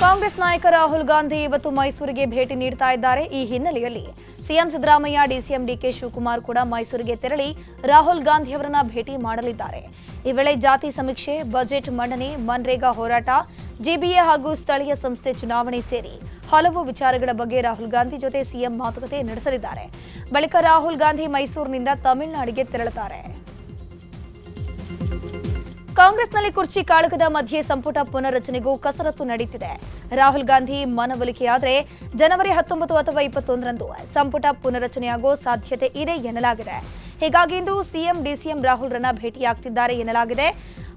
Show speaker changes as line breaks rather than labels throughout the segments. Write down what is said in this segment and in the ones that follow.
ಕಾಂಗ್ರೆಸ್ ನಾಯಕ ರಾಹುಲ್ ಗಾಂಧಿ ಇವತ್ತು ಮೈಸೂರಿಗೆ ಭೇಟಿ ನೀಡ್ತಾ ಇದ್ದಾರೆ. ಈ ಹಿನ್ನೆಲೆಯಲ್ಲಿ ಸಿಎಂ ಸಿದ್ದರಾಮಯ್ಯ, ಡಿಸಿಎಂ ಡಿಕೆ ಶಿವಕುಮಾರ್ ಕೂಡ ಮೈಸೂರಿಗೆ ತೆರಳಿ ರಾಹುಲ್ ಗಾಂಧಿ ಅವರನ್ನ ಭೇಟಿ ಮಾಡಲಿದ್ದಾರೆ. ಈ ವೇಳೆ ಜಾತಿ ಸಮೀಕ್ಷೆ, ಬಜೆಟ್ ಮಂಡನೆ, ಮನ್ರೇಗಾ ಹೋರಾಟ ಜಿಬಿಎ ಹಾಗೂ ಸ್ಥಳೀಯ ಸಂಸ್ಥೆ ಚುನಾವಣೆ ಸೇರಿ ಹಲವು ವಿಚಾರಗಳ ಬಗ್ಗೆ ರಾಹುಲ್ ಗಾಂಧಿ ಜೊತೆ ಸಿಎಂ ಮಾತುಕತೆ ನಡೆಸಲಿದ್ದಾರೆ. ಬಳಿಕ ರಾಹುಲ್ ಗಾಂಧಿ ಮೈಸೂರಿನಿಂದ ತಮಿಳುನಾಡಿಗೆ ತೆರಳುತ್ತಾರೆ. ಕಾಂಗ್ರೆಸ್ನಲ್ಲಿ ಕುರ್ಚಿ ಕಾಳಗದ ಮಧ್ಯೆ ಸಂಪುಟ ಪುನರ್ರಚನೆಗೂ ಕಸರತ್ತು ನಡೆಯುತ್ತಿದೆ ರಾಹುಲ್ ಗಾಂಧಿ ಮನವೊಲಿಕೆಯಾದರೆ ಜನವರಿ ಹತ್ತೊಂಬತ್ತು ಅಥವಾ ಇಪ್ಪತ್ತೊಂದರಂದು ಸಂಪುಟ ಪುನರ್ರಚನೆಯಾಗುವ ಸಾಧ್ಯತೆ ಇದೆ ಎನ್ನಲಾಗಿದೆ. ಹೀಗಾಗಿ ಇಂದು ಸಿಎಂ, ಡಿಸಿಎಂ ರಾಹುಲ್ರನ್ನ ಭೇಟಿಯಾಗ್ತಿದ್ದಾರೆ ಎನ್ನಲಾಗಿದೆ.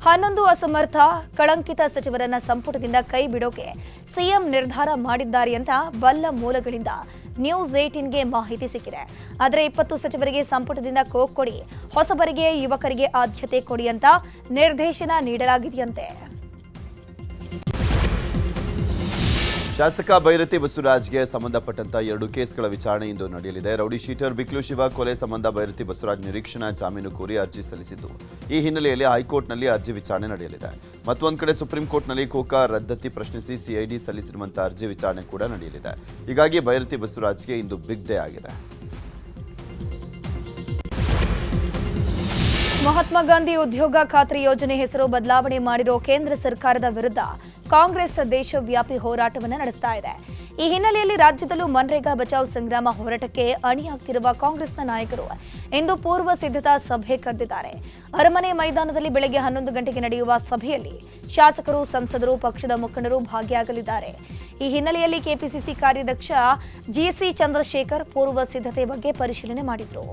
ಹನ್ನೊಂದು ಅಸಮರ್ಥ ಕಳಂಕಿತ ಸಚಿವರನ್ನ ಸಂಪುಟದಿಂದ ಕೈ ಬಿಡೋಕೆ ಸಿಎಂ ನಿರ್ಧಾರ ಮಾಡಿದ್ದಾರೆ ಅಂತ ಬಲ್ಲ ಮೂಲಗಳಿಂದ ನ್ಯೂಸ್ ಏಟೀನ್ಗೆ ಮಾಹಿತಿ ಸಿಕ್ಕಿದೆ. ಆದರೆ ಇಪ್ಪತ್ತು ಸಚಿವರಿಗೆ ಸಂಪುಟದಿಂದ ಕೋಕ್ ಕೊಡಿ, ಹೊಸಬರಿಗೆ, ಯುವಕರಿಗೆ ಆದ್ಯತೆ ಕೊಡಿ ಅಂತ ನಿರ್ದೇಶನ ನೀಡಲಾಗಿದೆಯಂತೆ.
ಶಾಸಕ ಭೈರತಿ ಬಸವರಾಜ್ಗೆ ಸಂಬಂಧಪಟ್ಟಂತ ಎರಡು ಕೇಸ್ಗಳ ವಿಚಾರಣೆ ಇಂದು ನಡೆಯಲಿದೆ. ರೌಡಿ ಶೀಟರ್ ಬಿಕ್ಲು ಶಿವ ಕೊಲೆ ಸಂಬಂಧ ಭೈರತಿ ಬಸವರಾಜ್ ನಿರೀಕ್ಷಣಾ ಜಾಮೀನು ಕೋರಿ ಅರ್ಜಿ ಸಲ್ಲಿಸಿದ್ದು. ಈ ಹಿನ್ನೆಲೆಯಲ್ಲಿ ಹೈಕೋರ್ಟ್ನಲ್ಲಿ ಅರ್ಜಿ ವಿಚಾರಣೆ ನಡೆಯಲಿದೆ. ಮತ್ತೊಂದು ಕಡೆ ಸುಪ್ರೀಂ ಕೋರ್ಟ್ನಲ್ಲಿ ಕೋಕಾ ರದ್ದತಿ ಪ್ರಶ್ನಿಸಿ ಸಿಐಡಿ ಸಲ್ಲಿಸಿರುವಂತಹ ಅರ್ಜಿ ವಿಚಾರಣೆ ಕೂಡ ನಡೆಯಲಿದೆ. ಹೀಗಾಗಿ ಭೈರತಿ ಬಸವರಾಜ್ಗೆ ಇಂದು ಬಿಗ್ ಡೇ ಆಗಿದೆ.
ಮಹಾತ್ಮ ಗಾಂಧಿ ಉದ್ಯೋಗ ಖಾತ್ರಿ ಯೋಜನೆ ಹೆಸರು ಬದಲಾವಣೆ ಮಾಡಿರೋ ಕೇಂದ್ರ ಸರ್ಕಾರದ ವಿರುದ್ಧ ಕಾಂಗ್ರೆಸ್ ದೇಶವ್ಯಾಪಿ ಹೋರಾಟವನ್ನು ನಡೆಸ್ತಾ ಇದೆ. ಈ ಹಿನ್ನೆಲೆಯಲ್ಲಿ ರಾಜ್ಯದಲ್ಲೂ ಮನ್ರೇಗಾ ಬಚಾವ್ ಸಂಗ್ರಾಮ ಹೋರಾಟಕ್ಕೆ ಅಣಿಯಾಗ್ತಿರುವ ಕಾಂಗ್ರೆಸ್ನ ನಾಯಕರು ಇಂದು ಪೂರ್ವ ಸಿದ್ಧತಾ ಸಭೆ ಕರೆದಿದ್ದಾರೆ. ಅರಮನೆ ಮೈದಾನದಲ್ಲಿ ಬೆಳಗ್ಗೆ ಹನ್ನೊಂದು ಗಂಟೆಗೆ ನಡೆಯುವ ಸಭೆಯಲ್ಲಿ ಶಾಸಕರು, ಸಂಸದರು, ಪಕ್ಷದ ಮುಖಂಡರು ಭಾಗಿಯಾಗಲಿದ್ದಾರೆ. ಈ ಹಿನ್ನೆಲೆಯಲ್ಲಿ ಕೆಪಿಸಿಸಿ ಕಾರ್ಯಾಧ್ಯಕ್ಷ ಜಿಸಿ ಚಂದ್ರಶೇಖರ್ ಪೂರ್ವ ಸಿದ್ಧತೆ ಬಗ್ಗೆ ಪರಿಶೀಲನೆ ಮಾಡಿದ್ರು.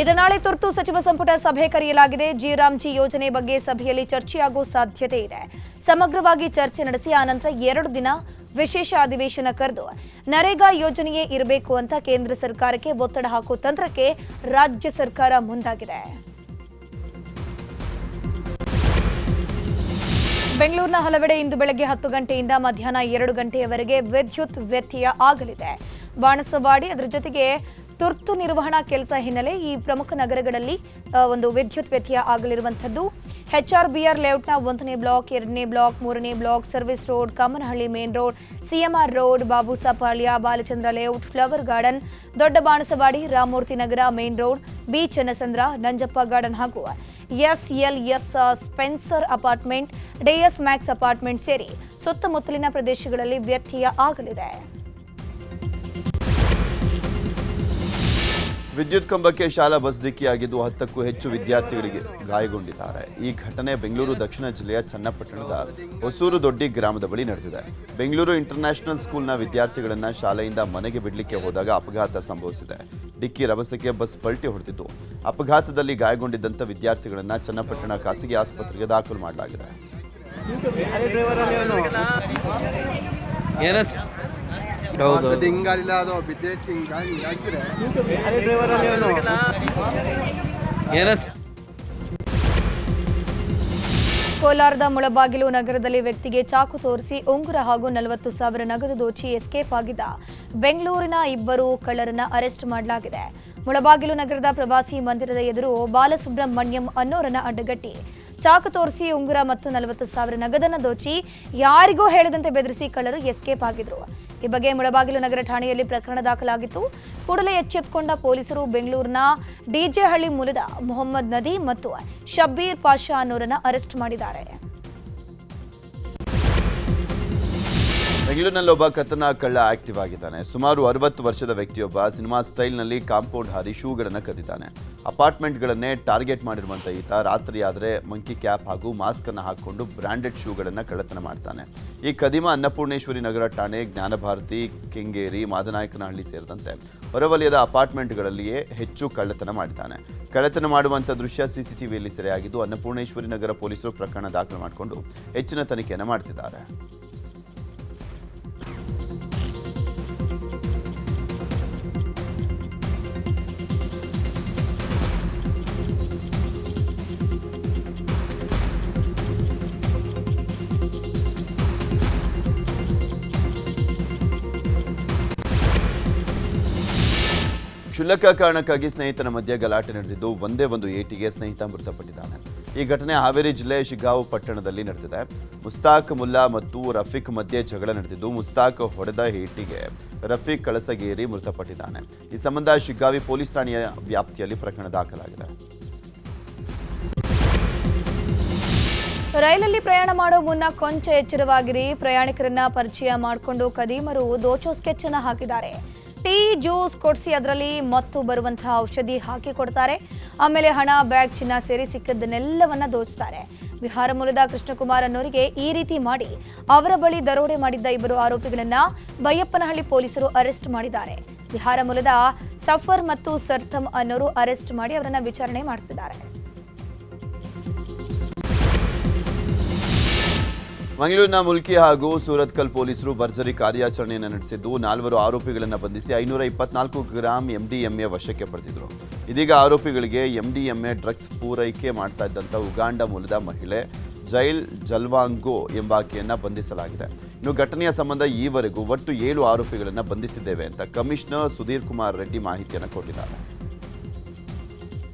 ಇನ್ನು ನಾಳೆ ತುರ್ತು ಸಚಿವ ಸಂಪುಟ ಸಭೆ ಕರೆಯಲಾಗಿದೆ. ಜಿರಾಮ್ಜಿ ಯೋಜನೆ ಬಗ್ಗೆ ಸಭೆಯಲ್ಲಿ ಚರ್ಚೆಯಾಗುವ ಸಾಧ್ಯತೆ ಇದೆ. ಸಮಗ್ರವಾಗಿ ಚರ್ಚೆ ನಡೆಸಿ, ಆನಂತರ ಎರಡು ದಿನ ವಿಶೇಷ ಅಧಿವೇಶನ ಕರೆದು ನರೇಗಾ ಯೋಜನೆಯೇ ಇರಬೇಕು ಅಂತ ಕೇಂದ್ರ ಸರ್ಕಾರಕ್ಕೆ ಒತ್ತಡ ಹಾಕುವ ತಂತ್ರಕ್ಕೆ ರಾಜ್ಯ ಸರ್ಕಾರ ಮುಂದಾಗಿದೆ. ಬೆಂಗಳೂರಿನ ಹಲವೆಡೆ ಇಂದು ಬೆಳಗ್ಗೆ ಹತ್ತು ಗಂಟೆಯಿಂದ ಮಧ್ಯಾಹ್ನ ಎರಡು ಗಂಟೆಯವರೆಗೆ ವಿದ್ಯುತ್ ವ್ಯತ್ಯಯ ಆಗಲಿದೆ. ಬಾಣಸವಾಡಿ ಅದರ ಜೊತೆಗೆ ತುರ್ತು ನಿರ್ವಹಣಾ ಕೆಲಸ ಹಿನ್ನೆಲೆ ಈ ಪ್ರಮುಖ ನಗರಗಳಲ್ಲಿ ಒಂದು ವಿದ್ಯುತ್ ವ್ಯತ್ಯಯ ಆಗಲಿರುವಂಥದ್ದು. ಹೆಚ್ಆರ್ಬಿಆರ್ ಲೇಔಟ್ನ ಒಂದನೇ ಬ್ಲಾಕ್, ಎರಡನೇ ಬ್ಲಾಕ್, ಮೂರನೇ block, service road, Kammanahalli main road CMR road Babusapalya Balachandra layout, flower garden Dodda Banaswadi Ramamurthy Nagar main road, B Channasandra, Nanjappa garden ಹಾಗೂ SLS Spencer apartment DS Max apartment ಸೇರಿ ಸುತ್ತಮುತ್ತಲಿನ ಪ್ರದೇಶಗಳಲ್ಲಿ ವ್ಯತ್ಯಯ ಆಗಲಿದೆ.
ವಿದ್ಯುತ್ ಕಂಬಕ್ಕೆ ಶಾಲಾ ಬಸ್ ಡಿಕ್ಕಿಯಾಗಿದ್ದು ಹತ್ತಕ್ಕೂ ಹೆಚ್ಚು ವಿದ್ಯಾರ್ಥಿಗಳಿಗೆ ಗಾಯಗೊಂಡಿದ್ದಾರೆ. ಈ ಘಟನೆ ಬೆಂಗಳೂರು, ದಕ್ಷಿಣ ಜಿಲ್ಲೆಯ ಚನ್ನಪಟ್ಟಣದ ಹೊಸೂರು ದೊಡ್ಡಿ ಗ್ರಾಮದ ಬಳಿ ನಡೆದಿದೆ. ಬೆಂಗಳೂರು ಇಂಟರ್ನ್ಯಾಷನಲ್ ಸ್ಕೂಲ್ನ ವಿದ್ಯಾರ್ಥಿಗಳನ್ನ ಶಾಲೆಯಿಂದ ಮನೆಗೆ ಬಿಡಲಿಕ್ಕೆ ಹೋದಾಗ ಅಪಘಾತ ಸಂಭವಿಸಿದೆ. ಡಿಕ್ಕಿ ರಭಸಕ್ಕೆ ಬಸ್ ಪಲ್ಟಿ ಹೊಡೆದಿತ್ತು. ಅಪಘಾತದಲ್ಲಿ ಗಾಯಗೊಂಡಿದ್ದಂಥ ವಿದ್ಯಾರ್ಥಿಗಳನ್ನು ಚನ್ನಪಟ್ಟಣ ಖಾಸಗಿ ಆಸ್ಪತ್ರೆಗೆ ದಾಖಲು ಮಾಡಲಾಗಿದೆ.
ಹೌದು. ಅದು ಹಿಂಗಾಲಿಲ್ಲ ಅದು ಬಿದ್ದೈತಿ ಹಿಂಗಾಗಿ ಹಿಂಗಾಗ್ತಿರೆ
ಏನಂತ
ಕೋಲಾರದ ಮುಳಬಾಗಿಲು ನಗರದಲ್ಲಿ ವ್ಯಕ್ತಿಗೆ ಚಾಕು ತೋರಿಸಿ ಉಂಗುರ ಹಾಗೂ ನಲವತ್ತು ಸಾವಿರ ನಗದು ದೋಚಿ ಎಸ್ಕೇಪ್ ಆಗಿದ್ದ ಬೆಂಗಳೂರಿನ ಇಬ್ಬರು ಕಳ್ಳರನ್ನ ಅರೆಸ್ಟ್ ಮಾಡಲಾಗಿದೆ. ಮುಳಬಾಗಿಲು ನಗರದ ಪ್ರವಾಸಿ ಮಂದಿರದ ಎದುರು ಬಾಲಸುಬ್ರಹ್ಮಣ್ಯಂ ಅನ್ನೋರನ್ನ ಅಡ್ಡಗಟ್ಟಿ. ಚಾಕು ತೋರಿಸಿ ಉಂಗುರ ಮತ್ತು ನಲವತ್ತು ಸಾವಿರ ನಗದನ್ನ ದೋಚಿ ಯಾರಿಗೂ ಹೇಳದಂತೆ ಬೆದರಿಸಿ ಕಳ್ಳರು ಎಸ್ಕೇಪ್ ಆಗಿದ್ರು. ಈ ಬಗ್ಗೆ ಮುಳಬಾಗಿಲು ನಗರ ಠಾಣೆಯಲ್ಲಿ ಪ್ರಕರಣ ದಾಖಲಾಗಿತ್ತು. ಕೂಡಲೇ ಎಚ್ಚೆತ್ತುಕೊಂಡ ಪೊಲೀಸರು ಬೆಂಗಳೂರಿನ ಡಿಜೆಹಳ್ಳಿ ಮೂಲದ ಮೊಹಮ್ಮದ್ ನದಿ ಮತ್ತು ಶಬ್ಬೀರ್ ಪಾಷಾ ಅನ್ನೋರನ್ನ ಅರೆಸ್ಟ್ ಮಾಡಿದ್ದಾರೆ.
ಬೆಂಗಳೂರಿನಲ್ಲಿ ಒಬ್ಬ ಕತನ ಕಳ್ಳ ಆಕ್ಟಿವ್ ಆಗಿದ್ದಾನೆ. ಸುಮಾರು ಅರವತ್ತು ವರ್ಷದ ವ್ಯಕ್ತಿಯೊಬ್ಬ ಸಿನಿಮಾ ಸ್ಟೈಲ್ನಲ್ಲಿ ಕಾಂಪೌಂಡ್ ಹಾರಿ ಶೂಗಳನ್ನು ಕದ್ದಿದ್ದಾನೆ. ಅಪಾರ್ಟ್ಮೆಂಟ್ಗಳನ್ನೇ ಟಾರ್ಗೆಟ್ ಮಾಡಿರುವಂಥ ಈತ ರಾತ್ರಿ ಆದರೆ ಮಂಕಿ ಕ್ಯಾಪ್ ಹಾಗೂ ಮಾಸ್ಕ್ ಅನ್ನು ಬ್ರ್ಯಾಂಡೆಡ್ ಶೂಗಳನ್ನು ಕಳ್ಳತನ ಮಾಡ್ತಾನೆ. ಈ ಕದಿಮ ಅನ್ನಪೂರ್ಣೇಶ್ವರಿ ನಗರ ಠಾಣೆ ಜ್ಞಾನಭಾರತಿ, ಕೆಂಗೇರಿ, ಮಾದನಾಯಕನಹಳ್ಳಿ ಸೇರಿದಂತೆ ಹೊರವಲಯದ ಅಪಾರ್ಟ್ಮೆಂಟ್ಗಳಲ್ಲಿಯೇ ಹೆಚ್ಚು ಕಳ್ಳತನ ಮಾಡಿದ್ದಾನೆ. ಕಳ್ಳತನ ಮಾಡುವಂಥ ದೃಶ್ಯ ಸಿಸಿಟಿವಿಯಲ್ಲಿ ಸೆರೆಯಾಗಿದ್ದು, ಅನ್ನಪೂರ್ಣೇಶ್ವರಿ ನಗರ ಪೊಲೀಸರು ಪ್ರಕರಣ ದಾಖಲು ಮಾಡಿಕೊಂಡು ಹೆಚ್ಚಿನ ತನಿಖೆಯನ್ನು ಮಾಡ್ತಿದ್ದಾರೆ. ಕ್ಷುಲ್ಲಕ ಕಾರಣಕ್ಕಾಗಿ ಸ್ನೇಹಿತನ ಮಧ್ಯೆ ಗಲಾಟೆ ನಡೆದಿದ್ದು ಒಂದೇ ಒಂದು ಏಟಿಗೆ ಸ್ನೇಹಿತ ಮೃತಪಟ್ಟಿದ್ದಾನೆ. ಈ ಘಟನೆ ಹಾವೇರಿ ಜಿಲ್ಲೆ ಶಿಗಾವ್ ಪಟ್ಟಣದಲ್ಲಿ ನಡೆದಿದೆ. ಮುಸ್ತಾಕ್ ಮುಲ್ಲಾ ಮತ್ತು ರಫೀಕ್ ಮಧ್ಯೆ ಜಗಳ ನಡೆದಿದ್ದು ಮುಸ್ತಾಕ್ ಹೊಡೆದ ಏಟಿಗೆ ರಫೀಕ್ ಕಳಸಗೇರಿ ಮೃತಪಟ್ಟಿದ್ದಾನೆ. ಈ ಸಂಬಂಧ ಶಿಗ್ಗಾವಿ ಪೊಲೀಸ್ ಠಾಣೆಯ ವ್ಯಾಪ್ತಿಯಲ್ಲಿ ಪ್ರಕರಣ ದಾಖಲಾಗಿದೆ.
ರೈಲಲ್ಲಿ ಪ್ರಯಾಣ ಮಾಡೋ ಮುನ್ನ ಕೊಂಚ ಎಚ್ಚರವಾಗಿರಿ. ಪ್ರಯಾಣಿಕರನ್ನ ಪರಿಚಯ ಮಾಡಿಕೊಂಡು ಕದೀಮರು ದೋಚೋ ಸ್ಕೆಚ್ ಅನ್ನು ಹಾಕಿದ್ದಾರೆ. ಟೀ ಜ್ಯೂಸ್ ಕೊಡಿಸಿ ಅದರಲ್ಲಿ ಮತ್ತು ಬರುವಂತಹ ಔಷಧಿ ಹಾಕಿ ಕೊಡ್ತಾರೆ. ಆಮೇಲೆ ಹಣ, ಬ್ಯಾಗ್, ಚಿನ್ನ ಸೇರಿ ಸಿಕ್ಕದನ್ನೆಲ್ಲವನ್ನ ದೋಚ್ತಾರೆ. ಬಿಹಾರ ಮೂಲದ ಕೃಷ್ಣಕುಮಾರ್ ಅನ್ನೋರಿಗೆ ಈ ರೀತಿ ಮಾಡಿ ಅವರ ಬಳಿ ದರೋಡೆ ಮಾಡಿದ್ದ ಇಬ್ಬರು ಆರೋಪಿಗಳನ್ನ ಬೈಯಪ್ಪನಹಳ್ಳಿ ಪೊಲೀಸರು ಅರೆಸ್ಟ್ ಮಾಡಿದ್ದಾರೆ. ಬಿಹಾರ ಮೂಲದ ಸಫರ್ ಮತ್ತು ಸರ್ಥಮ್ ಅನ್ನೋರು ಅರೆಸ್ಟ್ ಮಾಡಿ ಅವರನ್ನ ವಿಚಾರಣೆ ಮಾಡ್ತಿದ್ದಾರೆ.
ಮಂಗಳೂರಿನ ಮುಲ್ಕಿ ಹಾಗೂ ಸೂರತ್ಕಲ್ ಪೊಲೀಸರು ಭರ್ಜರಿ ಕಾರ್ಯಾಚರಣೆಯನ್ನು ನಡೆಸಿದ್ದು, ನಾಲ್ವರು ಆರೋಪಿಗಳನ್ನು ಬಂಧಿಸಿ ಐನೂರ ಇಪ್ಪತ್ನಾಲ್ಕು ಗ್ರಾಂ ಎಂಡಿಎಂಎ ವಶಕ್ಕೆ ಪಡೆದಿದ್ರು. ಇದೀಗ ಆರೋಪಿಗಳಿಗೆ ಎಂಡಿಎಂಎ ಡ್ರಗ್ಸ್ ಪೂರೈಕೆ ಮಾಡ್ತಾ ಇದ್ದಂಥ ಉಗಾಂಡ ಮೂಲದ ಮಹಿಳೆ ಜೈಲ್ ಜಲ್ವಾಂಗೋ ಎಂಬಾಕೆಯನ್ನು ಬಂಧಿಸಲಾಗಿದೆ. ಇನ್ನು ಘಟನೆಯ ಸಂಬಂಧ ಈವರೆಗೂ ಒಟ್ಟು ಏಳು ಆರೋಪಿಗಳನ್ನು ಬಂಧಿಸಿದ್ದೇವೆ ಅಂತ ಕಮಿಷನರ್ ಸುಧೀರ್ ಕುಮಾರ್ ರೆಡ್ಡಿ ಮಾಹಿತಿಯನ್ನು ಕೊಟ್ಟಿದ್ದಾರೆ.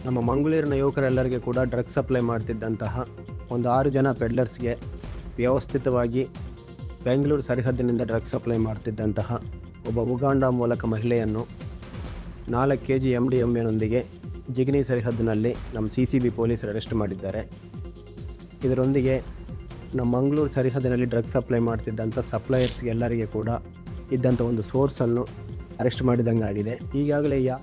ನಮ್ಮ ಮಂಗಳೂರಿನ ಯುವಕರೆಲ್ಲರಿಗೆ ಕೂಡ ಡ್ರಗ್ಸ್ ಸಪ್ಲೈ ಮಾಡ್ತಿದ್ದಂತಹ ಒಂದು ಆರು ಜನ ಪೆಡ್ಲರ್ಸ್ಗೆ ವ್ಯವಸ್ಥಿತವಾಗಿ ಬೆಂಗಳೂರು ಸರಿಹದ್ದಿನಿಂದ ಡ್ರಗ್ಸ್ ಸಪ್ಲೈ ಮಾಡ್ತಿದ್ದಂತಹ ಒಬ್ಬ ಉಗಾಂಡ ಮೂಲಕ ಮಹಿಳೆಯನ್ನು ನಾಲ್ಕು K G M D M ಎನೊಂದಿಗೆ Jigani ಸರಿಹದ್ದಿನಲ್ಲಿ ನಮ್ಮ ಸಿ ಸಿ ಬಿ ಪೊಲೀಸರು ಅರೆಸ್ಟ್ ಮಾಡಿದ್ದಾರೆ. ಇದರೊಂದಿಗೆ ನಮ್ಮ ಮಂಗಳೂರು ಸರಿಹದ್ದಿನಲ್ಲಿ ಡ್ರಗ್ಸ್ ಸಪ್ಲೈ ಮಾಡ್ತಿದ್ದಂಥ ಸಪ್ಲೈಯರ್ಸ್ಗೆ ಎಲ್ಲರಿಗೆ ಕೂಡ ಇದ್ದಂಥ ಒಂದು ಸೋರ್ಸನ್ನು ಅರೆಸ್ಟ್ ಮಾಡಿದಂಗೆ ಆಗಿದೆ ಈಗಾಗಲೇ ಯಾ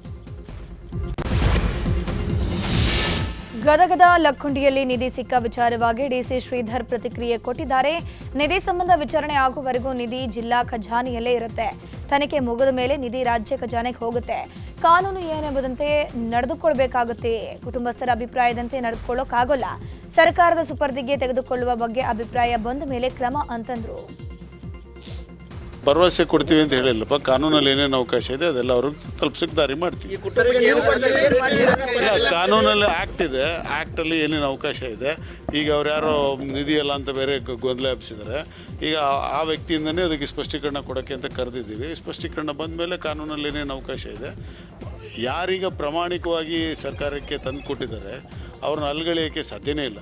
ಗದಗದ ಲಕ್ಕುಂಡಿಯಲ್ಲಿ ನಿಧಿ ಸಿಕ್ಕ ವಿಚಾರವಾಗಿ ಡಿಸಿ ಶ್ರೀಧರ್ ಪ್ರತಿಕ್ರಿಯೆ ಕೊಟ್ಟಿದ್ದಾರೆ. ನಿಧಿ ಸಂಬಂಧ ವಿಚಾರಣೆ ಆಗುವವರೆಗೂ ನಿಧಿ ಜಿಲ್ಲಾ ಖಜಾನೆಯಲ್ಲೇ ಇರುತ್ತೆ. ತನಿಖೆ ಮುಗಿದ ಮೇಲೆ ನಿಧಿ ರಾಜ್ಯ ಖಜಾನೆಗೆ ಹೋಗುತ್ತೆ. ಕಾನೂನು ಏನೆಂಬುದಂತೆ ನಡೆದುಕೊಳ್ಬೇಕಾಗುತ್ತೆ. ಕುಟುಂಬಸ್ಥರ ಅಭಿಪ್ರಾಯದಂತೆ ನಡೆದುಕೊಳ್ಳೋಕ್ಕಾಗೋಲ್ಲ. ಸರ್ಕಾರದ ಸುಪರ್ದಿಗೆ ತೆಗೆದುಕೊಳ್ಳುವ ಬಗ್ಗೆ ಅಭಿಪ್ರಾಯ ಬಂದ ಮೇಲೆ ಕ್ರಮ ಅಂತಂದ್ರು.
ಭರವಸೆ ಕೊಡ್ತೀವಿ ಅಂತ ಹೇಳಿಲ್ಲಪ್ಪ. ಕಾನೂನಲ್ಲಿ ಏನೇನು ಅವಕಾಶ ಇದೆ ಅದೆಲ್ಲ ಅವ್ರಿಗೆ ತಲುಪಿಸಕ್ಕೆ ದಾರಿ ಮಾಡ್ತೀವಿ. ಇಲ್ಲ ಕಾನೂನಲ್ಲಿ ಆ್ಯಕ್ಟ್ ಇದೆ. ಆ್ಯಕ್ಟಲ್ಲಿ ಏನೇನು ಅವಕಾಶ ಇದೆ. ಈಗ ಅವ್ರು ಯಾರೋ ನಿಧಿ ಅಲ್ಲ ಅಂತ ಬೇರೆ ಗೊಂದಲ ಎಬ್ಸಿದ್ದಾರೆ ಈಗ ಆ- ಆ ವ್ಯಕ್ತಿಯಿಂದನೇ ಅದಕ್ಕೆ ಸ್ಪಷ್ಟೀಕರಣ ಕೊಡೋಕ್ಕೆ ಅಂತ ಕರೆದಿದ್ದೀವಿ. ಸ್ಪಷ್ಟೀಕರಣ ಬಂದ ಮೇಲೆ ಕಾನೂನಲ್ಲಿ ಏನೇನು ಅವಕಾಶ ಇದೆ. ಯಾರೀಗ ಪ್ರಾಮಾಣಿಕವಾಗಿ ಸರ್ಕಾರಕ್ಕೆ ತಂದು ಕೊಟ್ಟಿದ್ದಾರೆ ಅವ್ರನ್ನ ಅಲ್ಗಳಿಯೋಕ್ಕೆ ಸಾಧ್ಯವೇ ಇಲ್ಲ.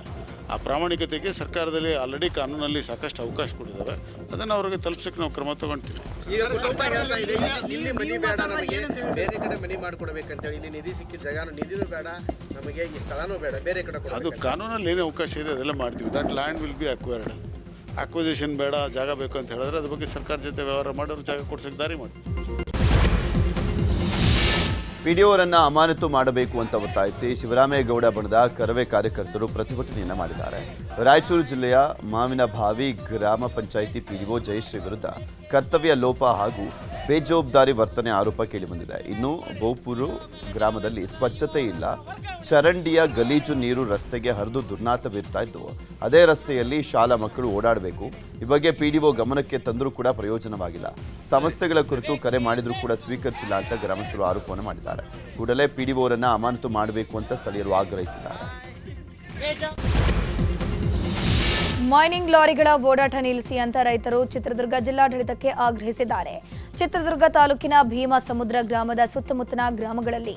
ಆ ಪ್ರಾಮಾಣಿಕತೆಗೆ ಸರ್ಕಾರದಲ್ಲಿ ಆಲ್ರೆಡಿ ಕಾನೂನಲ್ಲಿ ಸಾಕಷ್ಟು ಅವಕಾಶ ಕೊಟ್ಟಿದ್ದಾವೆ. ಅದನ್ನು ಅವ್ರಿಗೆ ತಲುಪಿಸಕ್ಕೆ ನಾವು ಕ್ರಮ ತಗೊಳ್ತೀವಿ
ಈಗ ಕುಟುಂಬ ಹೇಳ್ತಾ ಇದೆ. ಇಲ್ಲಿ ಮನಿ ಬೇಡ ನಮಗೆ. ಬೇರೆ ಕಡೆ ಮನಿ ಮಾಡ್ಕೊಡ್ಬೇಕಂತೇಳಿ ಇಲ್ಲಿ ನಿಧಿ ಸಿಕ್ಕಿದ ಜಾಗನ ನಿಧಿನೂ ಬೇಡ. ನಮಗೆ ಈ ಸ್ಥಳನೂ ಬೇಡ. ಬೇರೆ ಕಡೆ
ಅದು
ಕೊಡಬೇಕು
ಕಾನೂನಲ್ಲಿ ಏನೇ ಅವಕಾಶ ಇದೆ ಅದೆಲ್ಲ ಮಾಡ್ತೀವಿ. That land will be acquired acquisition ಬೇಡ ಜಾಗ ಬೇಕು ಅಂತ ಹೇಳಿದ್ರೆ ಅದ್ರ ಬಗ್ಗೆ ಸರ್ಕಾರ ಜೊತೆ ವ್ಯವಹಾರ ಮಾಡೋರು ಜಾಗ ಕೊಡ್ಸಕ್ಕೆ ದಾರಿ ಮಾಡಿ
ಪಿಡಿಒರನ್ನ ಅಮಾನತು ಮಾಡಬೇಕು ಅಂತ ಒತ್ತಾಯಿಸಿ ಶಿವರಾಮೇಗೌಡ ಬಣದ ಕರವೇ ಕಾರ್ಯಕರ್ತರು ಪ್ರತಿಭಟನೆಯನ್ನು ಮಾಡಿದ್ದಾರೆ. ರಾಯಚೂರು ಜಿಲ್ಲೆಯ ಮಾವಿನಭಾವಿ ಗ್ರಾಮ ಪಂಚಾಯಿತಿ ಪಿಡಿಒ ಜಯಶ್ರೀ ವಿರುದ್ಧ ಕರ್ತವ್ಯ, ಲೋಪ ಹಾಗೂ ಬೇಜವಾಬ್ದಾರಿ ವರ್ತನೆ ಆರೋಪ ಕೇಳಿಬಂದಿದೆ. ಇನ್ನು ಬೋಪೂರು ಗ್ರಾಮದಲ್ಲಿ ಸ್ವಚ್ಛತೆ ಇಲ್ಲ. ಚರಂಡಿಯ ಗಲೀಜು ನೀರು ರಸ್ತೆಗೆ ಹರಿದು ದುರ್ನಾತ ಬೀರ್ತಾ ಇದ್ದು, ಅದೇ ರಸ್ತೆಯಲ್ಲಿ ಶಾಲಾ ಮಕ್ಕಳು ಓಡಾಡಬೇಕು. ಈ ಬಗ್ಗೆ ಪಿಡಿಒ ಗಮನಕ್ಕೆ ತಂದರೂ ಕೂಡ ಪ್ರಯೋಜನವಾಗಿಲ್ಲ. ಸಮಸ್ಯೆಗಳ ಕುರಿತು ಕರೆ ಮಾಡಿದರೂ ಕೂಡ ಸ್ವೀಕರಿಸಿಲ್ಲ ಅಂತ ಗ್ರಾಮಸ್ಥರು ಆರೋಪವನ್ನು ಮಾಡಿದ್ದಾರೆ. ಕೂಡಲೇ ಪಿ ಡಿಒರನ್ನು ಅಮಾನತು ಮಾಡಬೇಕು ಅಂತ ಸ್ಥಳೀಯರು ಆಗ್ರಹಿಸಿದ್ದಾರೆ.
ಮೈನಿಂಗ್ ಲಾರಿಗಳ ಓಡಾಟ ನಿಲ್ಲಿಸಿ ಅಂತ ರೈತರು ಚಿತ್ರದುರ್ಗ ಜಿಲ್ಲಾಡಳಿತಕ್ಕೆ ಆಗ್ರಹಿಸಿದ್ದಾರೆ. ಚಿತ್ರದುರ್ಗ ತಾಲೂಕಿನ ಭೀಮಾ ಸಮುದ್ರ ಗ್ರಾಮದ ಸುತ್ತಮುತ್ತಲ ಗ್ರಾಮಗಳಲ್ಲಿ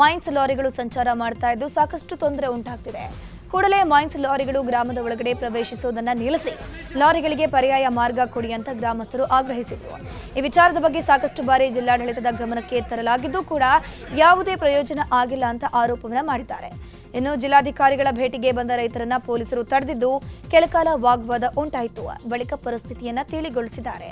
ಮೈನ್ಸ್ ಲಾರಿಗಳು ಸಂಚಾರ ಮಾಡ್ತಾ ಇದ್ದು ಸಾಕಷ್ಟು ತೊಂದರೆ ಉಂಟಾಗ್ತಿದೆ. ಕೂಡಲೇ ಮೈನ್ಸ್ ಲಾರಿಗಳು ಗ್ರಾಮದ ಒಳಗಡೆ ಪ್ರವೇಶಿಸುವುದನ್ನು ನಿಲ್ಲಿಸಿ ಲಾರಿಗಳಿಗೆ ಪರ್ಯಾಯ ಮಾರ್ಗ ಕೊಡಿ ಅಂತ ಗ್ರಾಮಸ್ಥರು ಆಗ್ರಹಿಸಿದರು. ಈ ವಿಚಾರದ ಬಗ್ಗೆ ಸಾಕಷ್ಟು ಬಾರಿ ಜಿಲ್ಲಾಡಳಿತದ ಗಮನಕ್ಕೆ ತರಲಾಗಿದ್ದು ಕೂಡ ಯಾವುದೇ ಪ್ರಯೋಜನ ಆಗಿಲ್ಲ ಅಂತ ಆರೋಪವನ್ನು ಮಾಡಿದ್ದಾರೆ. ಇನ್ನು ಜಿಲ್ಲಾಧಿಕಾರಿಗಳ ಭೇಟಿಗೆ ಬಂದ ರೈತರನ್ನ ಪೊಲೀಸರು ತಡೆದಿದ್ದು ಕೆಲಕಾಲ ವಾಗ್ವಾದ ಉಂಟಾಯಿತು. ಬಳಿಕ ಪರಿಸ್ಥಿತಿಯನ್ನ ತಿಳಿಗೊಳಿಸಿದ್ದಾರೆ.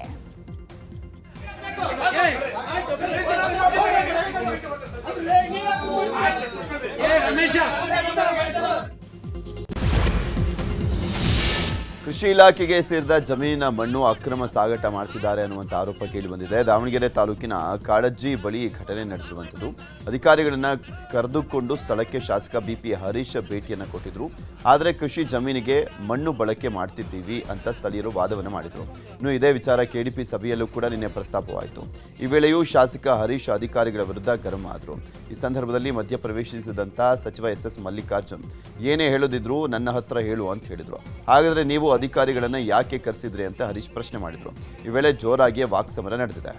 ಕೃಷಿ ಇಲಾಖೆಗೆ ಸೇರಿದ ಜಮೀನಿನ ಮಣ್ಣು ಅಕ್ರಮ ಸಾಗಾಟ ಮಾಡ್ತಿದ್ದಾರೆ ಅನ್ನುವಂಥ ಆರೋಪ ಕೇಳಿಬಂದಿದೆ ದಾವಣಗೆರೆ ತಾಲೂಕಿನ ಕಾಡಜ್ಜಿ ಬಳಿ ಘಟನೆ ನಡೆದಿರುವಂಥದ್ದು. ಅಧಿಕಾರಿಗಳನ್ನ ಕರೆದುಕೊಂಡು ಸ್ಥಳಕ್ಕೆ ಶಾಸಕ ಬಿಪಿ ಹರೀಶ್ ಭೇಟಿಯನ್ನು ಕೊಟ್ಟಿದ್ರು. ಆದರೆ ಕೃಷಿ ಜಮೀನಿಗೆ ಮಣ್ಣು ಬಳಕೆ ಮಾಡ್ತಿದ್ದೀವಿ ಅಂತ ಸ್ಥಳೀಯರು ವಾದವನ್ನು ಮಾಡಿದರು. ಇನ್ನು ಇದೇ ವಿಚಾರ ಕೆಡಿಪಿ ಸಭೆಯಲ್ಲೂ ಕೂಡ ನಿನ್ನೆ ಪ್ರಸ್ತಾಪವಾಯಿತು. ಈ ವೇಳೆಯೂ ಶಾಸಕ ಹರೀಶ್ ಅಧಿಕಾರಿಗಳ ವಿರುದ್ಧ ಗರಂ ಆದರು. ಈ ಸಂದರ್ಭದಲ್ಲಿ ಮಧ್ಯಪ್ರವೇಶಿಸಿದಂಥ ಸಚಿವ ಎಸ್ ಎಸ್ ಮಲ್ಲಿಕಾರ್ಜುನ್, ಏನೇ ಹೇಳೋದಿದ್ರು ನನ್ನ ಹತ್ರ ಹೇಳು ಅಂತ ಹೇಳಿದ್ರು. ಹಾಗಾದ್ರೆ ನೀವು ಅಧಿಕಾರಿಗಳನ್ನ ಯಾಕೆ ಕರೆಸಿದ್ರಿ ಅಂತ ಹರೀಶ್ ಪ್ರಶ್ನೆ ಮಾಡಿದ್ರು. ಈ ವೇಳೆ ಜೋರಾಗಿ ವಾಕ್ಸಮರ ನಡೆದಿದೆ.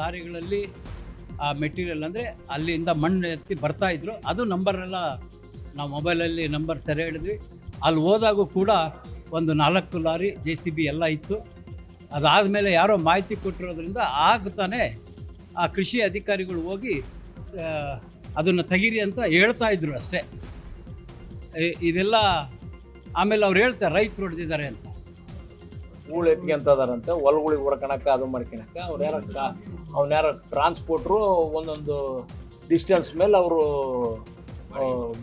ಲಾರಿಗಳಲ್ಲಿ ಆ ಮೆಟೀರಿಯಲ್ ಅಂದರೆ ಅಲ್ಲಿಂದ ಮಣ್ಣು ಎತ್ತಿ ಬರ್ತಾ ಇದ್ರು. ಅದು ನಂಬರ್ ಎಲ್ಲ ನಾವು ಮೊಬೈಲಲ್ಲಿ ನಂಬರ್ ಸೆರೆ ಹಿಡಿದ್ವಿ. ಅಲ್ಲಿ ಹೋದಾಗೂ ಕೂಡ ಒಂದು ನಾಲ್ಕು ಲಾರಿ ಜೆ ಸಿ ಬಿ ಎಲ್ಲ ಇತ್ತು. ಅದಾದಮೇಲೆ ಯಾರೋ ಮಾಹಿತಿ ಕೊಟ್ಟಿರೋದ್ರಿಂದ ಆಗ್ತಾನೆ ಆ ಕೃಷಿ ಅಧಿಕಾರಿಗಳು ಹೋಗಿ ಅದನ್ನು ತೆಗೀರಿ ಅಂತ ಹೇಳ್ತಾ ಇದ್ರು ಅಷ್ಟೇ. ಇದೆಲ್ಲ ಆಮೇಲೆ ಅವ್ರು ಹೇಳ್ತಾರೆ ರೈತರು ಹೊಡೆದಿದ್ದಾರೆ ಅಂತ.
ಹೂಳು ಎತ್ಕೊಂತದಾರಂತೆ ಹೊಲಗಳಿಗೆ ಹೊಡ್ಕೊಳಕ್ಕೆ ಅದು ಮಾಡ್ಕೊಳಕ್ಕೆ ಅವ್ರು ಯಾರ ಅವ್ನ ಯಾರ ಟ್ರಾನ್ಸ್ಪೋರ್ಟ್ರು ಒಂದೊಂದು ಡಿಸ್ಟೆನ್ಸ್ ಮೇಲೆ ಅವರು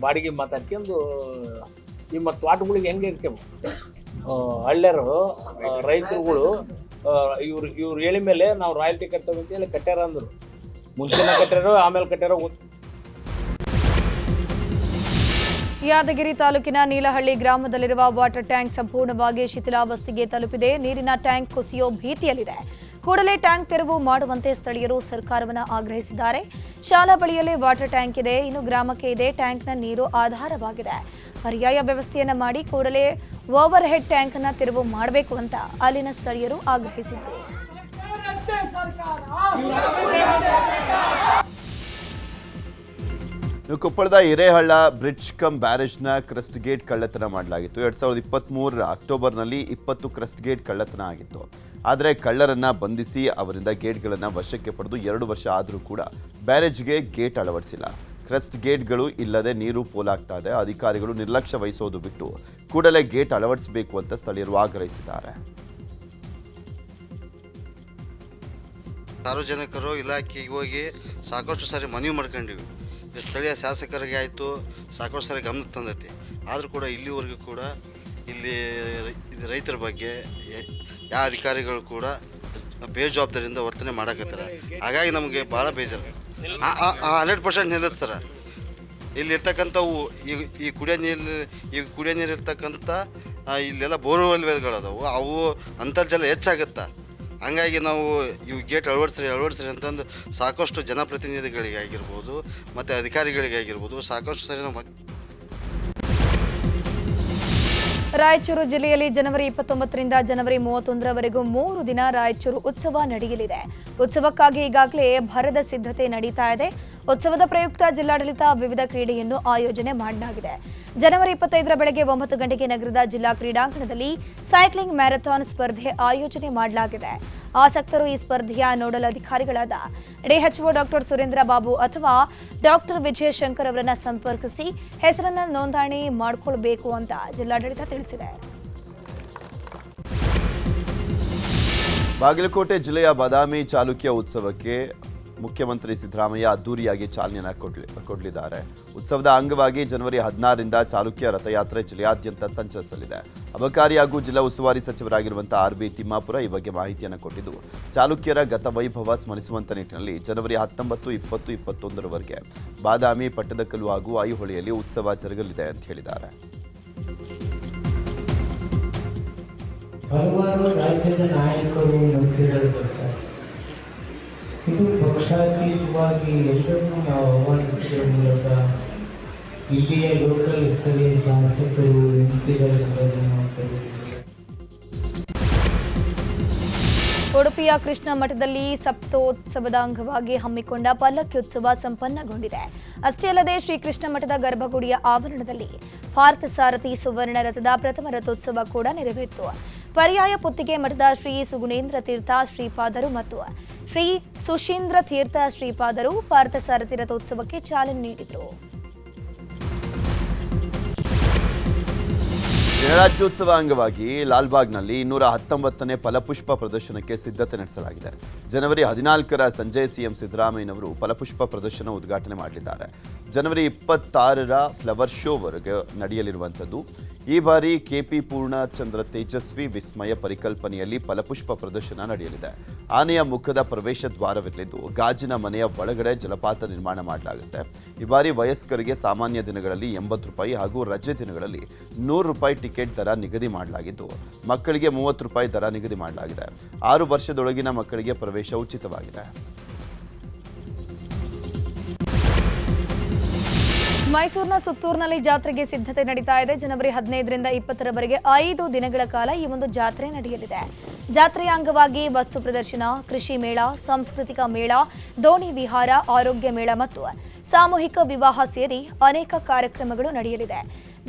ಬಾಡಿಗೆ ಮಾತಾಡ್ಕೊಂಡು, ನಿಮ್ಮ ಮತ್ತು ತೋಟಗಳಿಗೆ ಹೆಂಗೆ ಇರ್ಬೇಕು ಹಳ್ಳ್ಯರು ರೈತರುಗಳು ಇವ್ರು ಇವ್ರು ಹೇಳಿ ಮೇಲೆ ನಾವು ರಾಯಲ್ಟಿ ಕಟ್ತೇವೆ ಅಂತ ಹೇಳಿ ಕಟ್ಟ್ಯಾರ ಅಂದರು. ಮುಂಚೆನೇ ಕಟ್ಟ್ಯಾರೋ ಆಮೇಲೆ ಕಟ್ಟ್ಯಾರೋ.
ಯಾದಗಿರಿ ತಾಲೂಕಿನ ನೀಲಹಳ್ಳಿ ಗ್ರಾಮದಲ್ಲಿರುವ ವಾಟರ್ ಟ್ಯಾಂಕ್ ಸಂಪೂರ್ಣವಾಗಿ ಶಿಥಿಲಾವಸ್ಥೆಗೆ ತಲುಪಿದೆ. ನೀರಿನ ಟ್ಯಾಂಕ್ ಕುಸಿಯೋ ಭೀತಿಯಲ್ಲಿದೆ. ಕೂಡಲೇ ಟ್ಯಾಂಕ್ ತೆರವು ಮಾಡುವಂತೆ ಸ್ಥಳೀಯರು ಸರ್ಕಾರವನ್ನು ಆಗ್ರಹಿಸಿದ್ದಾರೆ. ಶಾಲಾ ಬಳಿಯಲ್ಲಿ ವಾಟರ್ ಟ್ಯಾಂಕ್ ಇದೆ. ಇನ್ನು ಗ್ರಾಮಕ್ಕೆ ಇದೆ. ಟ್ಯಾಂಕ್ನ ನೀರು ಆಧಾರವಾಗಿದೆ. ಪರ್ಯಾಯ ವ್ಯವಸ್ಥೆಯನ್ನ ಮಾಡಿ ಕೂಡಲೇ ಓವರ್ ಹೆಡ್ ಟ್ಯಾಂಕ್ ಅನ್ನ ತೆರವು ಮಾಡಬೇಕು ಅಂತ ಅಲ್ಲಿನ ಸ್ಥಳೀಯರು ಆಗ್ರಹಿಸಿದರು.
ಕೊಪ್ಪಳದ ಹಿರೇಹಳ್ಳ ಬ್ರಿಡ್ಜ್ ಕಮ್ ಬ್ಯಾರೇಜ್ನ ಕ್ರಸ್ಟ್ ಗೇಟ್ ಕಳ್ಳತನ ಮಾಡಲಾಗಿತ್ತು. ಎರಡ್ ಸಾವಿರದ ಇಪ್ಪತ್ತ್ಮೂರರ ಅಕ್ಟೋಬರ್ನಲ್ಲಿ ಇಪ್ಪತ್ತು ಕ್ರಸ್ಟ್ ಗೇಟ್ ಕಳ್ಳತನ ಆಗಿತ್ತು. ಆದರೆ ಕಳ್ಳರನ್ನ ಬಂಧಿಸಿ ಅವರಿಂದ ಗೇಟ್ಗಳನ್ನು ವಶಕ್ಕೆ ಪಡೆದು ಎರಡು ವರ್ಷ ಆದರೂ ಕೂಡ ಬ್ಯಾರೇಜ್ಗೆ ಗೇಟ್ ಅಳವಡಿಸಿಲ್ಲ. ಕ್ರಸ್ಟ್ ಗೇಟ್ಗಳು ಇಲ್ಲದೆ ನೀರು ಪೋಲಾಗ್ತಾ ಇದೆ ಅಧಿಕಾರಿಗಳು ನಿರ್ಲಕ್ಷ್ಯ ವಹಿಸೋದು ಬಿಟ್ಟು ಕೂಡಲೇ ಗೇಟ್ ಅಳವಡಿಸಬೇಕು ಅಂತ ಸ್ಥಳೀಯರು ಆಗ್ರಹಿಸಿದ್ದಾರೆ.
ಸಾರ್ವಜನಿಕರು ಇಲಾಖೆಗೆ ಹೋಗಿ ಸಾಕಷ್ಟು ಸಾರಿ ಮನವಿ ಮಾಡ್ಕೊಂಡಿವಿ. ಸ್ಥಳೀಯ ಶಾಸಕರಿಗೆ ಆಯಿತು, ಸಾಕಷ್ಟು ಸಾರಿ ಗಮನ ತಂದೈತಿ. ಆದರೂ ಕೂಡ ಇಲ್ಲಿವರೆಗೂ ಕೂಡ ಇಲ್ಲಿ ರೈತರ ಬಗ್ಗೆ ಯಾವ ಅಧಿಕಾರಿಗಳು ಕೂಡ ಬೇಜವಾಬ್ದಾರಿಯಿಂದ ವರ್ತನೆ ಮಾಡಕತ್ತಾರೆ. ಹಾಗಾಗಿ ನಮಗೆ ಭಾಳ ಬೇಜಾರು. ಹಂಡ್ರೆಡ್ ಪರ್ಸೆಂಟ್ ನಿಲ್ಲುತ್ತಾರೆ ಇಲ್ಲಿ ಇರ್ತಕ್ಕಂಥವು ಈ ಈ ಕುಡಿಯೋ ನೀರು, ಈ ಕುಡಿಯೋ ನೀರು ಇರ್ತಕ್ಕಂಥ ಇಲ್ಲೆಲ್ಲ ಬೋರ್ವೆಲ್ಗಳದಾವು ಅವು ಅಂತರ್ಜಲ ಹೆಚ್ಚಾಗುತ್ತೆ? ಹಂಗಾಗಿ ನಾವು ಇವು ಗೇಟ್ ಅಳವಡಿಸ್ರಿ ಅಳವಡಿಸ್ರಿ ಅಂತಂದು ಸಾಕಷ್ಟು ಜನಪ್ರತಿನಿಧಿಗಳಿಗಾಗಿರ್ಬೋದು, ಮತ್ತು ಅಧಿಕಾರಿಗಳಿಗಾಗಿರ್ಬೋದು, ಸಾಕಷ್ಟು ಸರಿ ನಾವು
ರಾಯಚೂರು ಜಿಲ್ಲೆಯಲ್ಲಿ ಜನವರಿ ಇಪ್ಪತ್ತೊಂಬತ್ತರಿಂದ ಜನವರಿ ಮೂವತ್ತೊಂದರವರೆಗೂ ಮೂರು ದಿನ ರಾಯಚೂರು ಉತ್ಸವ ನಡೆಯಲಿದೆ. ಉತ್ಸವಕ್ಕಾಗಿ ಈಗಾಗಲೇ ಭರದ ಸಿದ್ಧತೆ ನಡೀತಾ ಇದೆ. ಉತ್ಸವದ ಪ್ರಯುಕ್ತ ಜಿಲ್ಲಾಡಳಿತ ವಿವಿಧ ಕ್ರೀಡೆಯನ್ನು ಆಯೋಜನೆ ಮಾಡಲಾಗಿದೆ. ಜನವರಿ ಇಪ್ಪತ್ತೈದರ ಬೆಳಗ್ಗೆ ಒಂಬತ್ತು ಗಂಟೆಗೆ ನಗರದ ಜಿಲ್ಲಾ ಕ್ರೀಡಾಂಗಣದಲ್ಲಿ ಸೈಕ್ಲಿಂಗ್ ಮ್ಯಾರಥಾನ್ ಸ್ಪರ್ಧೆ ಆಯೋಜನೆ ಮಾಡಲಾಗಿದೆ. ಆಸಕ್ತರು ಈ ಸ್ಪರ್ಧೆಯ ನೋಡಲ್ ಅಧಿಕಾರಿಗಳಾದ ಡಿಎಚ್ಒ ಡಾಕ್ಟರ್ ಸುರೇಂದ್ರ ಬಾಬು ಅಥವಾ ಡಾಕ್ಟರ್ ವಿಜಯ ಶಂಕರ್ ಅವರನ್ನು ಸಂಪರ್ಕಿಸಿ ಹೆಸರನ್ನು ನೋಂದಣಿ ಮಾಡಿಕೊಳ್ಬೇಕು ಅಂತ ಜಿಲ್ಲಾಡಳಿತ ತಿಳಿಸಿದೆ.
ಬಾಗಲಕೋಟೆ ಜಿಲ್ಲೆಯ ಬಾದಾಮಿ ಚಾಲುಕ್ಯ ಉತ್ಸವಕ್ಕೆ ಮುಖ್ಯಮಂತ್ರಿ ಸಿದ್ದರಾಮಯ್ಯ ಅದ್ದೂರಿಯಾಗಿ ಚಾಲನೆಯನ್ನು ಕೊಡ್ಲಿ, ಕೊಡಲಿದ್ದಾರೆ. ಉತ್ಸವದ ಅಂಗವಾಗಿ ಜನವರಿ ಹದಿನಾರರಿಂದ ಚಾಲುಕ್ಯ ರಥಯಾತ್ರೆ ಜಿಲ್ಲೆಯಾದ್ಯಂತ ಸಂಚರಿಸಲಿದೆ. ಅಬಕಾರಿ ಹಾಗೂ ಜಿಲ್ಲಾ ಉಸ್ತುವಾರಿ ಸಚಿವರಾಗಿರುವಂತಹ ಆರ್ ಬಿ ತಿಮ್ಮಾಪುರ ಈ ಬಗ್ಗೆ ಮಾಹಿತಿಯನ್ನು ಕೊಟ್ಟಿದ್ದು, ಚಾಲುಕ್ಯರ ಗತ ವೈಭವ ಸ್ಮರಿಸುವಂತ ನಿಟ್ಟಿನಲ್ಲಿ ಜನವರಿ ಹತ್ತೊಂಬತ್ತು ಇಪ್ಪತ್ತು ಇಪ್ಪತ್ತೊಂದರವರೆಗೆ ಬಾದಾಮಿ ಪಟ್ಟದಕಲ್ಲು ಹಾಗೂ ಐಹೊಳೆಯಲ್ಲಿ ಉತ್ಸವ ಜರುಗಲಿದೆ ಅಂತ ಹೇಳಿದ್ದಾರೆ.
ಹಲವಾರು ರಾಜ್ಯದ ನಾಯಕರು ಬರ್ತಾರೆ. ಇದು ಪಕ್ಷಾತೀತವಾಗಿ ಎಲ್ಲರನ್ನೂ ನಾವು ಆಹ್ವಾನಿಸುವ ಮೂಲಕ ಇಲ್ಲಿಯ ಲೋಕಲ್ ಸ್ಥಳೀಯ ಶಾಸಕರು ಕರೆದಿದ್ದೇವೆ
ಉಡುಪಿಯ ಕೃಷ್ಣ ಮಠದಲ್ಲಿ ಸಪ್ತೋತ್ಸವದ ಅಂಗವಾಗಿ ಹಮ್ಮಿಕೊಂಡ ಪಲ್ಲಕ್ಕಿ ಉತ್ಸವ ಸಂಪನ್ನಗೊಂಡಿದೆ. ಅಷ್ಟೇ ಅಲ್ಲದೆ ಶ್ರೀ ಕೃಷ್ಣ ಮಠದ ಗರ್ಭಗುಡಿಯ ಆವರಣದಲ್ಲಿ ಭಾರತ ಸಾರಥಿ ಸುವರ್ಣ ರಥದ ಪ್ರಥಮ ರಥೋತ್ಸವ ಕೂಡ ನೆರವೇರಿತು. ಪರ್ಯಾಯ ಪುತ್ತಿಗೆ ಮಠದ ಶ್ರೀ ಸುಗುಣೇಂದ್ರ ತೀರ್ಥ ಶ್ರೀಪಾದರು ಮತ್ತು ಶ್ರೀ ಸುಶೀಂದ್ರ ತೀರ್ಥ ಶ್ರೀಪಾದರು ಪಾರ್ಥಸಾರ ಚಾಲನೆ ನೀಡಿದರು.
ಗಣರಾಜ್ಯೋತ್ಸವ ಅಂಗವಾಗಿ ಲಾಲ್ಬಾಗ್ನಲ್ಲಿ ಇನ್ನೂರ ಹತ್ತೊಂಬತ್ತನೇ ಫಲಪುಷ್ಪ ಪ್ರದರ್ಶನಕ್ಕೆ ಸಿದ್ಧತೆ ನಡೆಸಲಾಗಿದೆ. ಜನವರಿ ಹದಿನಾಲ್ಕರ ಸಂಜೆ ಸಿಎಂ ಸಿದ್ದರಾಮಯ್ಯನವರು ಫಲಪುಷ್ಪ ಪ್ರದರ್ಶನ ಉದ್ಘಾಟನೆ ಮಾಡಲಿದ್ದಾರೆ. ಜನವರಿ ಇಪ್ಪತ್ತಾರರ ಫ್ಲವರ್ ಶೋವರೆಗೆ ನಡೆಯಲಿರುವಂಥದ್ದು. ಈ ಬಾರಿ ಕೆಪಿ ಪೂರ್ಣಚಂದ್ರ ತೇಜಸ್ವಿ ವಿಸ್ಮಯ ಪರಿಕಲ್ಪನೆಯಲ್ಲಿ ಫಲಪುಷ್ಪ ಪ್ರದರ್ಶನ ನಡೆಯಲಿದೆ. ಆನೆಯ ಮುಖದ ಪ್ರವೇಶ ದ್ವಾರವಿರಲಿದ್ದು, ಗಾಜಿನ ಮನೆಯ ಒಳಗಡೆ ಜಲಪಾತ ನಿರ್ಮಾಣ ಮಾಡಲಾಗುತ್ತೆ. ಈ ಬಾರಿ ವಯಸ್ಕರಿಗೆ ಸಾಮಾನ್ಯ ದಿನಗಳಲ್ಲಿ ಎಂಬತ್ತು ರೂಪಾಯಿ ಹಾಗೂ ರಜೆ ದಿನಗಳಲ್ಲಿ ನೂರು ರೂಪಾಯಿ ಟಿಕೆಟ್ ದರ ನಿಗದಿ ಮಾಡಲಾಗಿದ್ದು, ಮಕ್ಕಳಿಗೆ ಮೂವತ್ತು ರೂಪಾಯಿ ದರ ನಿಗದಿ ಮಾಡಲಾಗಿದೆ. ಆರು ವರ್ಷದೊಳಗಿನ ಮಕ್ಕಳಿಗೆ ಪ್ರವೇಶ ಉಚಿತವಾಗಿದೆ.
ಮೈಸೂರಿನ ಸುತ್ತೂರಿನಲ್ಲಿ ಜಾತ್ರೆಗೆ ಸಿದ್ಧತೆ ನಡೀತಾ ಇದೆ. ಜನವರಿ ಹದಿನೈದರಿಂದ ಇಪ್ಪತ್ತರವರೆಗೆ ಐದು ದಿನಗಳ ಕಾಲ ಈ ಒಂದು ಜಾತ್ರೆ ನಡೆಯಲಿದೆ. ಜಾತ್ರೆಯ ಅಂಗವಾಗಿ ವಸ್ತು ಪ್ರದರ್ಶನ, ಕೃಷಿ ಮೇಳ, ಸಾಂಸ್ಕೃತಿಕ ಮೇಳ, ದೋಣಿ ವಿಹಾರ, ಆರೋಗ್ಯ ಮೇಳ ಮತ್ತು ಸಾಮೂಹಿಕ ವಿವಾಹ ಸೇರಿ ಅನೇಕ ಕಾರ್ಯಕ್ರಮಗಳು ನಡೆಯಲಿದೆ.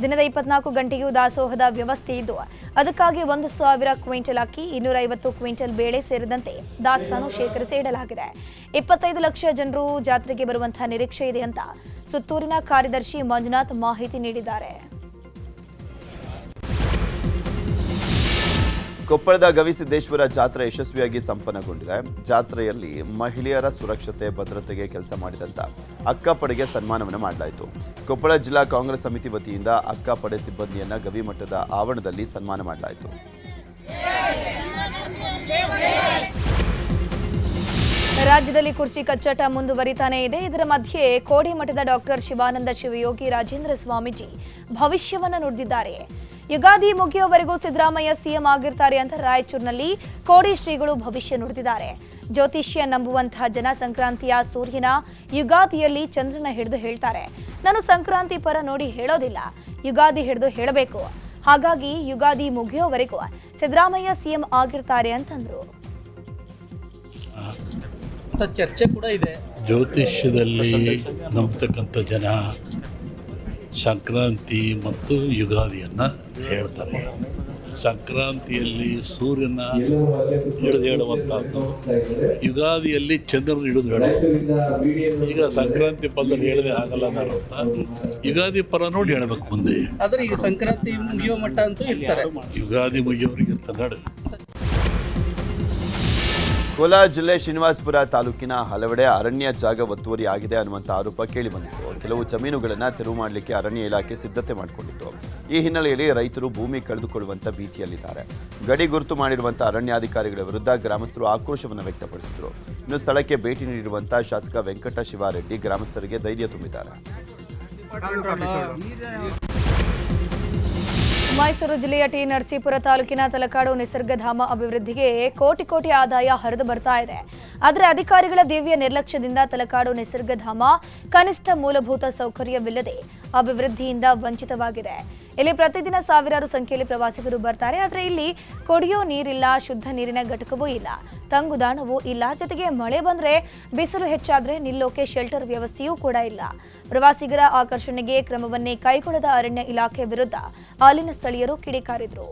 ದಿನದ ಇಪ್ಪತ್ನಾಲ್ಕು ಗಂಟೆಗೂ ದಾಸೋಹದ ವ್ಯವಸ್ಥೆ ಇದ್ದು, ಅದಕ್ಕಾಗಿ ಒಂದು ಸಾವಿರ ಕ್ವಿಂಟಲ್ ಅಕ್ಕಿ, ಇನ್ನೂರೈವತ್ತು ಕ್ವಿಂಟಲ್ ಬೇಳೆ ಸೇರಿದಂತೆ ದಾಸ್ತಾನು ಶೇಖರಿಸಿ ಇಡಲಾಗಿದೆ ಇಪ್ಪತ್ತೈದು ಲಕ್ಷ ಜನರು ಜಾತ್ರೆಗೆ ಬರುವಂತಹ ನಿರೀಕ್ಷೆ ಇದೆ ಅಂತ ಸುತ್ತೂರಿನ ಕಾರ್ಯದರ್ಶಿ ಮಂಜುನಾಥ್ ಮಾಹಿತಿ ನೀಡಿದ್ದಾರೆ.
ಕೊಪ್ಪಳದ ಗವಿಸಿದ್ದೇಶ್ವರ ಜಾತ್ರೆ ಯಶಸ್ವಿಯಾಗಿ ಸಂಪನ್ನಗೊಂಡಿದೆ. ಜಾತ್ರೆಯಲ್ಲಿ ಮಹಿಳೆಯರ ಸುರಕ್ಷತೆ, ಭದ್ರತೆಗೆ ಕೆಲಸ ಮಾಡಿದಂತ ಅಕ್ಕಪಡೆಗೆ ಸನ್ಮಾನವನ್ನು ಮಾಡಲಾಯಿತು. ಕೊಪ್ಪಳ ಜಿಲ್ಲಾ ಕಾಂಗ್ರೆಸ್ ಸಮಿತಿ ವತಿಯಿಂದ ಅಕ್ಕಪಡೆ ಸಿಬ್ಬಂದಿಯನ್ನ ಗವಿಮಠದ ಆವರಣದಲ್ಲಿ ಸನ್ಮಾನ ಮಾಡಲಾಯಿತು.
ರಾಜ್ಯದಲ್ಲಿ ಕುರ್ಚಿ ಕಚ್ಚಾಟ ಮುಂದುವರಿತಾನೆ ಇದೆ. ಇದರ ಮಧ್ಯೆ ಕೋಡಿಮಠದ ಡಾಕ್ಟರ್ ಶಿವಾನಂದ ಶಿವಯೋಗಿ ರಾಜೇಂದ್ರ ಸ್ವಾಮೀಜಿ ಭವಿಷ್ಯವನ್ನ ನುಡಿದಿದ್ದಾರೆ. ಯುಗಾದಿ ಮುಗಿಯುವವರೆಗೂ ಸಿದ್ದರಾಮಯ್ಯ ಸಿಎಂ ಆಗಿರ್ತಾರೆ ಅಂತ ರಾಯಚೂರಿನಲ್ಲಿ ಕೋಡಿ ಶ್ರೀಗಳು ಭವಿಷ್ಯ ನುಡಿದಿದ್ದಾರೆ. ಜ್ಯೋತಿಷ್ಯ ನಂಬುವಂತಹ ಜನ ಸಂಕ್ರಾಂತಿಯ ಸೂರ್ಯನ ಯುಗಾದಿಯಲ್ಲಿ ಚಂದ್ರನ ಹಿಡಿದು ಹೇಳ್ತಾರೆ. ನಾನು ಸಂಕ್ರಾಂತಿ ಪರ ನೋಡಿ ಹೇಳೋದಿಲ್ಲ. ಯುಗಾದಿ ಹಿಡಿದು ಹೇಳಬೇಕು. ಹಾಗಾಗಿ ಯುಗಾದಿ ಮುಗಿಯೋವರೆಗೂ ಸಿದ್ದರಾಮಯ್ಯ ಸಿಎಂ ಆಗಿರ್ತಾರೆ ಅಂತಂದ್ರು.
ಅಂತ ಚರ್ಚೆ ಕೂಡ ಇದೆ.
ಜ್ಯೋತಿಷ್ಯದಲ್ಲಿ ನಂಬತಕ್ಕಂಥ ಜನ ಸಂಕ್ರಾಂತಿ ಮತ್ತು ಯುಗಾದಿಯನ್ನು ಹೇಳ್ತಾರೆ. ಸಂಕ್ರಾಂತಿಯಲ್ಲಿ ಸೂರ್ಯನ ಹಿಡಿದು ಹೇಳುವಂಥದ್ದು. ಯುಗಾದಿಯಲ್ಲಿ ಚಂದ್ರನ ಹಿಡಿದು ಹೇಳುವಂಥದ್ದು ಈಗ ಸಂಕ್ರಾಂತಿ ಪದದಲ್ಲಿ ಹೇಳದೆ ಆಗಲ್ಲ ಅರ್ಥ. ಯುಗಾದಿ ಪರ ನೋಡಿ ಹೇಳಬೇಕು ಮುಂದೆ.
ಆದ್ರೆ ಈಗ ಸಂಕ್ರಾಂತಿ ಮುಗಿಯೋ ಮಟ್ಟ ಅಂತೂ ಇರ್ತಾರೆ.
ಯುಗಾದಿ ಮುಗಿಯೋರಿಗೆ ಇರ್ತಾರೆ ನೋಡಿ.
ಕೋಲಾರ ಜಿಲ್ಲೆ ಶ್ರೀನಿವಾಸಪುರ ತಾಲೂಕಿನ ಹಲವೆಡೆ ಅರಣ್ಯ ಜಾಗ ಒತ್ತುವರಿ ಆಗಿದೆ ಅನ್ನುವಂಥ ಆರೋಪ ಕೇಳಿಬಂದಿತ್ತು ಕೆಲವು ಜಮೀನುಗಳನ್ನು ತೆರವು ಮಾಡಲಿಕ್ಕೆ ಅರಣ್ಯ ಇಲಾಖೆ ಸಿದ್ಧತೆ ಮಾಡಿಕೊಂಡಿತ್ತು. ಈ ಹಿನ್ನೆಲೆಯಲ್ಲಿ ರೈತರು ಭೂಮಿ ಕಳೆದುಕೊಳ್ಳುವಂಥ ಭೀತಿಯಲ್ಲಿದ್ದಾರೆ. ಗಡಿ ಗುರುತು ಮಾಡಿರುವಂಥ ಅರಣ್ಯಾಧಿಕಾರಿಗಳ ವಿರುದ್ಧ ಗ್ರಾಮಸ್ಥರು ಆಕ್ರೋಶವನ್ನು ವ್ಯಕ್ತಪಡಿಸಿದರು. ಇನ್ನು ಸ್ಥಳಕ್ಕೆ ಭೇಟಿ ನೀಡಿರುವಂಥ ಶಾಸಕ ವೆಂಕಟ ಶಿವಾರೆಡ್ಡಿ ಗ್ರಾಮಸ್ಥರಿಗೆ ಧೈರ್ಯ ತುಂಬಿದ್ದಾರೆ.
ಮೈಸೂರು ಜಿಲ್ಲೆಯ ಟಿ ನರಸೀಪುರ ತಾಲೂಕಿನ ತಲಕಾಡು ನಿಸರ್ಗಧಾಮ ಅಭಿವೃದ್ಧಿಗೆ ಕೋಟಿ ಕೋಟಿ ಆದಾಯ ಹರಿದು ಬರ್ತಾ ಇದೆ. ಆದರೆ ಅಧಿಕಾರಿಗಳ ದಿವ್ಯ ನಿರ್ಲಕ್ಷ್ಯದಿಂದ ತಲಕಾಡು ನಿಸರ್ಗಧಾಮ ಕನಿಷ್ಠ ಮೂಲಭೂತ ಸೌಕರ್ಯವಿಲ್ಲದೆ ಅಭಿವೃದ್ಧಿಯಿಂದ ವಂಚಿತವಾಗಿದೆ. ಇಲ್ಲಿ ಪ್ರತಿದಿನ ಸಾವಿರಾರು ಸಂಖ್ಯೆಯಲ್ಲಿ ಪ್ರವಾಸಿಗರು ಬರ್ತಾರೆ. ಆದರೆ ಇಲ್ಲಿ ಕುಡಿಯೋ ನೀರಿಲ್ಲ, ಶುದ್ಧ ನೀರಿನ ಘಟಕವೂ ಇಲ್ಲ. ತಂಗುದಾಣವೂ ಇಲ್ಲ. ಜೊತೆಗೆ ಮಳೆ ಬಂದ್ರೆ ಬಿಸಿಲು ಹೆಚ್ಚಾದ್ರೆ ನಿಲ್ಲೋಕೆ ಶೆಲ್ಟರ್ ವ್ಯವಸ್ಥೆಯೂ ಕೂಡ ಇಲ್ಲ. ಪ್ರವಾಸಿಗರ ಆಕರ್ಷಣೆಗೆ ಕ್ರಮವನ್ನೇ ಕೈಗೊಳ್ಳದ ಅರಣ್ಯ ಇಲಾಖೆ ವಿರುದ್ಧ ಅಲ್ಲಿನ ಸ್ಥಳೀಯರು ಕಿಡಿಕಾರಿದ್ರು.